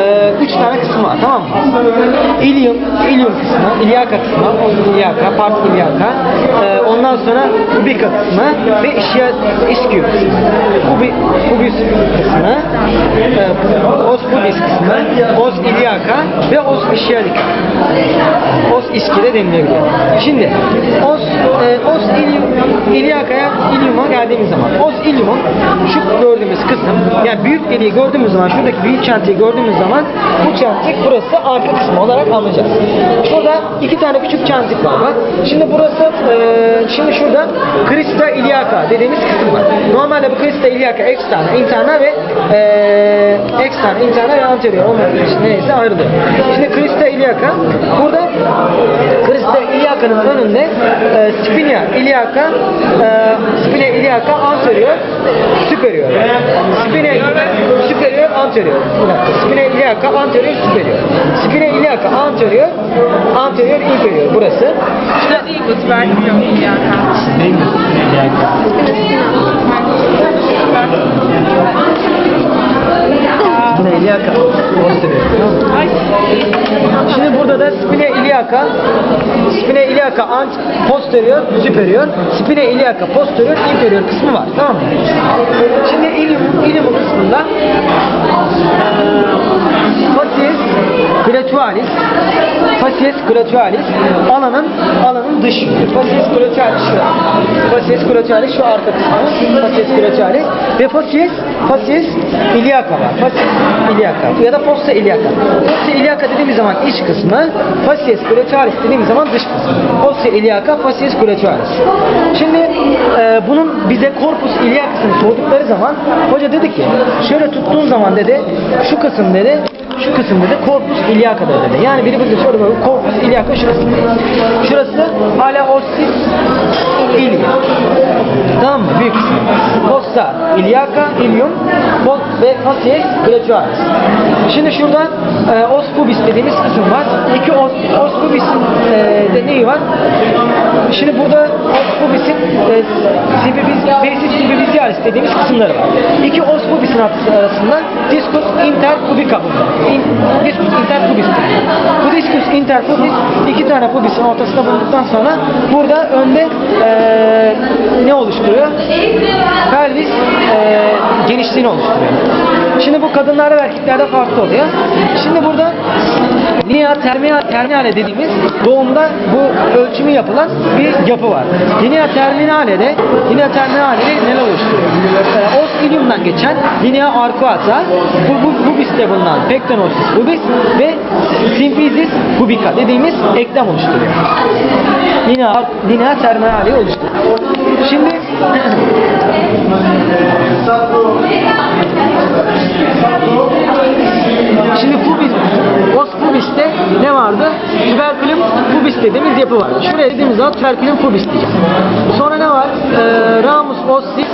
e, üç tane kısmı var tamam mı? İlyum, İlyum kısmı, İlyaka kısmı, İlyaka, part İlyaka. E, ondan sonra Ubika kısmı ve İşya, İskiyum kısmı. Ubi, Ubis kısmı, e, Os Ubis kısmı, Os İlyaka ve Os İşyalika. Os İski'de denilebiliyor. Şimdi Os, e, Os İlyum, İlyaka'ya İlyum'a geldiğimiz zaman Os İlyum'un şu gördüğümüz kısım yani büyük deliği gördüğümüz zaman şuradaki büyük çantayı gördüğümüz zaman bu çantik burası arka kısmı olarak anlayacağız. Şurada iki tane küçük çantik var bak. Şimdi burası e, şimdi şurada Krista İlyaka dediğimiz kısım var. Normalde bu Krista İlyaka externa, interna ve e, externa, interna ve anterior olmak için neyse ayrılıyor. Şimdi Krista İlyaka burada Krista İlyaka'nın önünde e, Spinia İlyaka e, İlyaka anterior superior. Spinia superior anterior. Bir dakika. Spinia İlyaka anterior superior. Spinia İlyaka anterior anterior inferior burası. İşte Digus vermiyor İlyaka. Spina iliaca posterior. Ay. Şimdi burada da spina iliaca, spina iliaca ant posterior, superior, spina iliaca posterior, inferior kısmı var. Tamam mı? Facies gratualis alanın alanın dış yüzü. Facies gratualis şu. Facies gratualis şu arka kısmı. Facies gratualis ve facies facies iliaca var. Facies iliaca ya da fossa iliaca. Fossa iliaca dediğimiz zaman iç kısmı, facies gratualis dediğimiz zaman dış kısmı. Fossa iliaca, facies gratualis. Şimdi e, bunun bize corpus iliaca'sını sordukları zaman hoca dedi ki şöyle tuttuğun zaman dedi şu kısım dedi şu kısım dedi corpus iliaca'dır dedi. Yani biri bize soru böyle corpus iliaca şurası. Şurası hala ossis ilia. Tamam mı? Büyük kısmı. Fossa iliaca, ilium, fos ve facies gratualis. Şimdi şurada e, os pubis dediğimiz kısım var. İki os, os pubis'in e, de neyi var? Şimdi burada os pubis'in e, sibibiz, basis sibibizialis dediğimiz kısımları var. İki os pubis'in arasında discus interpubica bulunur. In, discus interpubis. Bu discus interpubis iki tane pubis'in ortasında bulunduktan sonra burada önde e, ne oluşturuyor? Pelvis e, genişliğini oluşturuyor. Şimdi bu kadınlarda ve erkeklerde farklı oluyor. Şimdi burada linea terminal, terminale dediğimiz doğumda bu ölçümü yapılan bir yapı var. Linea terminale'de linea terminale'de neler oluşturuyor? Os ilium'dan geçen linea arcuata, bu, bu, bubis'te bulunan pectinosis bubis ve symphysis pubica dediğimiz eklem oluşturuyor. Linea, linea terminale oluşturuyor. Şimdi dediğimiz yapı var. Şuraya dediğimiz zaman tuberculum pubis diyeceğim. Sonra ne var? Ee, ramus ossis